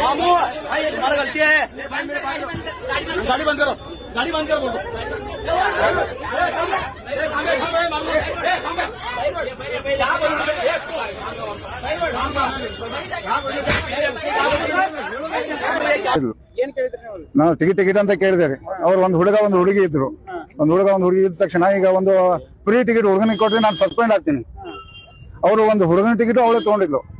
भाई तुम्हारा गलती है गाड़ी बंद करो गाड़ी बंद करो बोलो ಏನ್ ಕೇಳಿದ್ರಿ ನೀವು ನಾವು ಟಿಕೆಟ್ ಟಿಕೆಟ್ ಅಂತ ಕೇಳಿದೆ ಅವ್ರು ಒಂದು ಹುಡುಗ ಒಂದು ಹುಡುಗಿ ಇದ್ರು ಒಂದು ಹುಡುಗ ಒಂದು ಹುಡುಗಿ ಇದ್ದ ತಕ್ಷಣ ಈಗ ಒಂದು ಫ್ರೀ ಟಿಕೆಟ್ ಹುಡುಗನಿಗೆ ಕೊಟ್ರೆ ನಾನು ಸಸ್ಪೆಂಡ್ ಆಗ್ತೀನಿ ಅವರು ಒಂದು ಹುಡುಗನ ಟಿಕೆಟ್ ಅವಳೇ ತಗೊಂಡಿದ್ಲು ಹುಡುಗನ್ ಟಿಕೆಟ್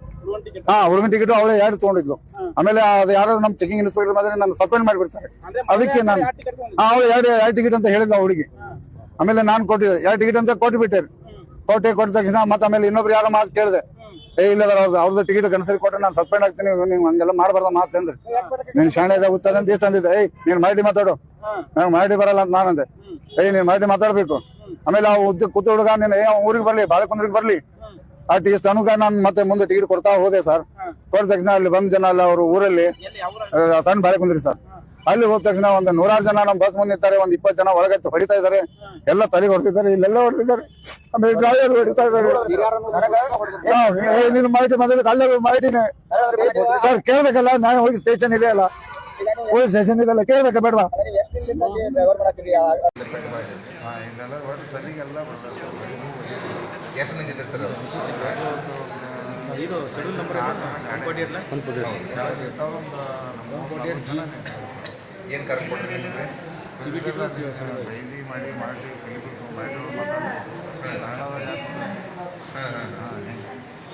ಹಾ ಹುಡುಗನ ಟಿಕೆಟ್ ಅವಳೇ ಎರಡು ತಗೊಂಡಿದ್ಲು ಆಮೇಲೆ ಅದು ಯಾರು ನಮ್ ಚೆಕಿಂಗ್ ಇನ್ಸ್ಪೆಕ್ಟರ್ ಬಂದ್ರೆ ನಾನು ಸಸ್ಪೆಂಡ್ ಮಾಡಿಬಿಡ್ತಾರೆ. ಅದಕ್ಕೆ ನಾನು ಅವಳು ಎರಡು ಎರಡು ಟಿಕೆಟ್ ಅಂತ ಹೇಳಿದ್ಲು ಅವಳಿಗೆ ಹುಡುಗಿ. ಆಮೇಲೆ ನಾನು ಕೊಟ್ಟಿದ್ದೆ. ಎರಡು ಟಿಕೆಟ್ ಅಂತ ಕೊಟ್ಟು ಕೊಟ್ಟೆ ಕೊಟ್ಟ ತಕ್ಷಣ ಮತ್ತೆ ಆಮೇಲೆ ಇನ್ನೊಬ್ರು ಯಾರೋ ಮಾತು ಕೇಳಿದೆ. ಏ ಇಲ್ಲ ಅವ್ರದ್ದು ಅವ್ರದ್ದು ಟಿಕೆಟ್ ಕನಸರಿ ಕೊಟ್ಟರೆ ನಾನು ಸಸ್ಪೆಂಡ್ ಆಗ್ತೀನಿ ನೀವು ಹಂಗೆಲ್ಲ ಮಾಡಬಾರ್ದ ಮಾತು ಅಂದ್ರೆ? ನೀನ್ ಶಾಣೆ ಉತ್ತದ ಅಂತ ಎಷ್ಟು ಅಂದಿದ್ದೆ. ಏಯ್ ನೀನ್ ಮಾಡಿ ಮಾತಾಡು. ನಾನು ನಂಗೆ ಮಾಡಿ ಬರಲ್ಲ ಅಂತ ನಾನಂದೆ. ಏಯ್ ನೀನ್ ಮಾಡಿ ಮಾತಾಡ್ಬೇಕು. ಆಮೇಲೆ ಆ ಉದ್ದ ಕೂತು ಹುಡುಗ ನೀನು ಏ ಊರಿಗೆ ಬರಲಿ ಬಾಳಕುಂದ್ರಿಗೆ ಬರ್ಲಿ. ಆ ಟಿಕೆಟ್ ಅನುಗ ನಾನು ಮತ್ತೆ ಮುಂದೆ ಟಿಕೆಟ್ ಕೊಡ್ತಾ ಹೋದೆ ಸರ್ ಕೊಟ್ಟ ತಕ್ಷಣ ಅಲ್ಲಿ ಬಂದ ಜನ ಅಲ್ಲಿ ಅವರು ಊರಲ್ಲಿ ಸಣ್ಣ ಬಾಳೆ ಕುಂದ್ರಿ ಸರ್ ಅಲ್ಲಿ ಹೋದ ತಕ್ಷಣ ಒಂದು ನೂರಾರು ಜನ ನಮ್ಮ ಬಸ್ ಮುಂದೆ ಒಂದು ಒಂದ್ ಇಪ್ಪತ್ತು ಜನ ಒಳಗೆ ಹೊಡಿತಾ ಇದಾರೆ ಎಲ್ಲ ತಲೆ ಹೊಡ್ತಿದ್ದಾರೆ ಇಲ್ಲೆಲ್ಲ ಹೊಡ್ತಿದ್ದಾರೆ. ಆಮೇಲೆ ಡ್ರೈವರ್ ಹೊಡಿತಾ ಇದ್ದಾರೆ? ಹಾ, ಏ, ನೀನು ಮಾಹಿತಿ ಬಂದ್ರೆ ಅಲ್ಲೇ ಮಾಹಿತಿನೇ. ಸರ್ ಕೇಳ್ಬೇಕಲ್ಲ ನಾನು ಹೋಗಿ ಸ್ಟೇಷನ್ ಇದೆ ಅಲ್ಲ. ಹೋಗಿ ಸ್ಟೇಷನ್ ಇದೆಲ್ಲ ಕೇಳ್ಬೇಕ ಬೇಡವಾ? ಸಲಿಗೆಲ್ಲ ಎಷ್ಟು ಮಂದಿ ಇದ್ದಾರೆ ಸರ್? ಇದು ಶೆಡ್ಯೂಲ್ ನಂಬರ್ ಒಂದು ಏನ್ ಕೊಟ್ರಿ ನಿಮ್ಗೆ? ಬೈದಿ ಮಾಡಿ ಮಾಡಿ ಕಲಿಬೇಕು ಮಾಡಿ ಮಾತಾಡೋದು ಹಾಂ ಹಾಂ ಹಾಂ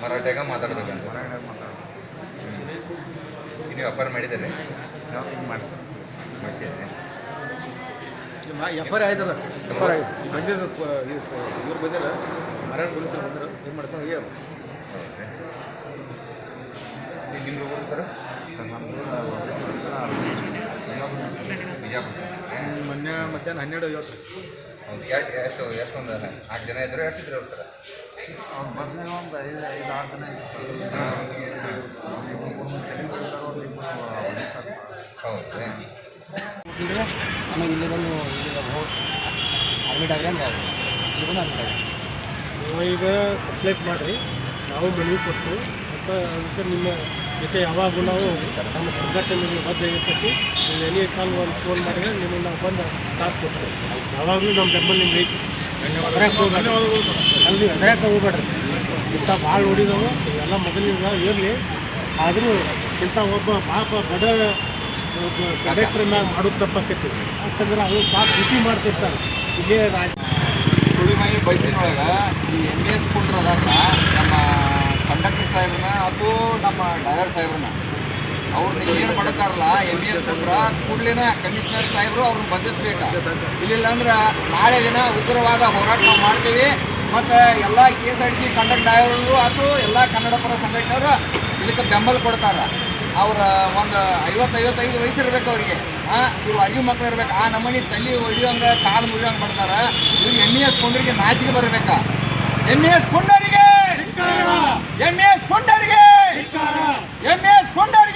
ಮರಾಠ್ಯಾಗ ಮಾತಾಡ್ಬೇಕಂತ ಹೊರಗಡೆ ಮಾತಾಡೋದು ನೀವು ಅಪಾರ ಮಾಡಿದ್ದೀರಿ ಯಾವ್ದು ಹಿಂಗೆ ಮಾಡ್ತಾರೆ ಸರ್? ಮಾಡಿಸಿದ್ರಿ ಎಫ್ ಐ ಆಯ್ತಾರ ಬಂದಿದ್ದು ಇವ್ರು ಬಂದಿಲ್ಲ. ಮರಾಠ ಪೊಲೀಸರು ಬಂದರು ಏನು ಮಾಡ್ಕೊಂಡು ಹೋಗ್ಯಾರ ಸರ್? ಸರ್ ನಮ್ಮದು ಅರ್ಜಿ ಬಿಜಾಪುರ ಮೊನ್ನೆ ಮಧ್ಯಾಹ್ನ ಹನ್ನೆರಡು ಐವತ್ತು. ಎಷ್ಟು ಎಷ್ಟು ಎಷ್ಟೊಂದು ನಾಲ್ಕು ಜನ ಇದ್ರು ಎಷ್ಟು ಇದ್ರು ಅವ್ರು ಸರ್? ಅವ್ರ ಬಸ್ನಾಗ ಒಂದು ಐದು ಐದು ಆರು ಜನ ಇದ್ರು ಸರ್. ಒಂದು ಇಬ್ಬರು ಮೂರು ಬಿಡ್ತಾರೆ ಒಂದು ಇಬ್ಬರು ಹೌದು. ಇದ್ರೆ ಆಮೇಲೆ ಇಲ್ಲಿ ಬಂದು ಇಲ್ಲಿ ಅಡ್ಮಿಟ್ ಅಂತ ಇಲ್ಲಿ ಬಂದು ಅಡ್ಮಿಟ್ ನೀವು ಈಗ ಕಂಪ್ಲೇಂಟ್ ಮಾಡಿರಿ. ನಾವು ಮನವಿ ಕೊಟ್ಟು ಮತ್ತು ಅದಕ್ಕೆ ನಿಮ್ಮ ಜೊತೆ ಯಾವಾಗೂ ನಾವು ನಮ್ಮ ಸಂಘಟನೆ ನಿಮಗೆ ಬದ್ಧ ಇರ್ತೈತಿ ನೀವು ಎನಿ ಕಾಲ್ ಒಂದು ಫೋನ್ ಮಾಡಿದ್ರೆ ನಿಮಗೆ ನಾವು ಬಂದು ಸಾಥ್ ಕೊಡ್ತೀವಿ. ಯಾವಾಗಲೂ ನಮ್ಮ ಬೆಂಬಲ ನಿಮ್ಗೆ ಐತಿ. ಅಲ್ಲಿ ಹೆದ್ರಕ್ಕೆ ಹೋಗ್ಬೇಡ್ರಿ. ಇಂಥ ಭಾಳ ನೋಡಿದವು. ಇವೆಲ್ಲ ಮೊದಲಿಂದ ಇರಲಿ. ಆದರೂ ಇಂಥ ಒಬ್ಬ ಪಾಪ ಬಡ ಮ್ಯಾಗ ಮಾಡೋದು ತಪ್ಪಾಕೈತಿ. ಯಾಕಂದ್ರೆ ಅದು ಭಾಳ ಡ್ಯೂಟಿ ಮಾಡ್ತಿರ್ತಾರೆ. ಇಲ್ಲೇ ರಾಜ ಸುಳಿಮಾಯಿ ಬಸ್ಸಿನೊಳಗೆ ಈ ಎಂ ಬಿ ಎಸ್ ಕುಂಡ್ರು ಅದಾರಲ್ಲ ನಮ್ಮ ಕಂಡಕ್ಟರ್ ಸಾಹೇಬ್ರನ್ನ ಅದು ನಮ್ಮ ಡ್ರೈವರ್ ಸಾಹೇಬ್ರನ್ನ. ಅವ್ರನ್ನ ಏನು ಮಾಡ್ತಾರಲ್ಲ ಎಂ ಬಿ ಎಸ್ ಕುಂಡ್ರ ಕೂಡಲಿನ ಕಮಿಷನರ್ ಸಾಹೇಬರು ಅವ್ರನ್ನ ಬಂಧಿಸ್ಬೇಕು. ಇಲ್ಲಿಲ್ಲ ಅಂದ್ರೆ ನಾಳೆ ದಿನ ಉಗ್ರವಾದ ಹೋರಾಟ ನಾವು ಮಾಡ್ತೀವಿ. ಮತ್ತು ಎಲ್ಲ K S R T C conduct driver ಅಥವಾ ಎಲ್ಲ ಕನ್ನಡ ಪರ ಸಂಘಟನೆಯವರು ಇದಕ್ಕೆ ಬೆಂಬಲ ಕೊಡ್ತಾರೆ. ಅವ್ರ ಒಂದು ಐವತ್ತೈವತ್ತೈದು ವಯಸ್ಸು ಇರ್ಬೇಕು ಅವ್ರಿಗೆ. ಹಾಂ ಇವ್ರು ಅರಿವು ಮಕ್ಳು ಇರ್ಬೇಕು. ಆ ನಮೂನಿ ತಲೆ ಹೊಡಿಯೋಂಗೆ ಕಾಲು ಮುರಿಯೋಂಗೆ ಮಾಡ್ತಾರೆ. ಇವ್ರು ಎಂ ಇ ಎಸ್ ಪುಂಡರಿಗೆ ನಾಚಿಕೆ ಬರಬೇಕಾ. ಎಂ ಇ ಎಸ್ ಪುಂಡರಿಗೆ! ಎಂ ಇ ಎಸ್ ಪುಂಡರಿಗೆ! M E S ಪುಂಡರಿಗೆ!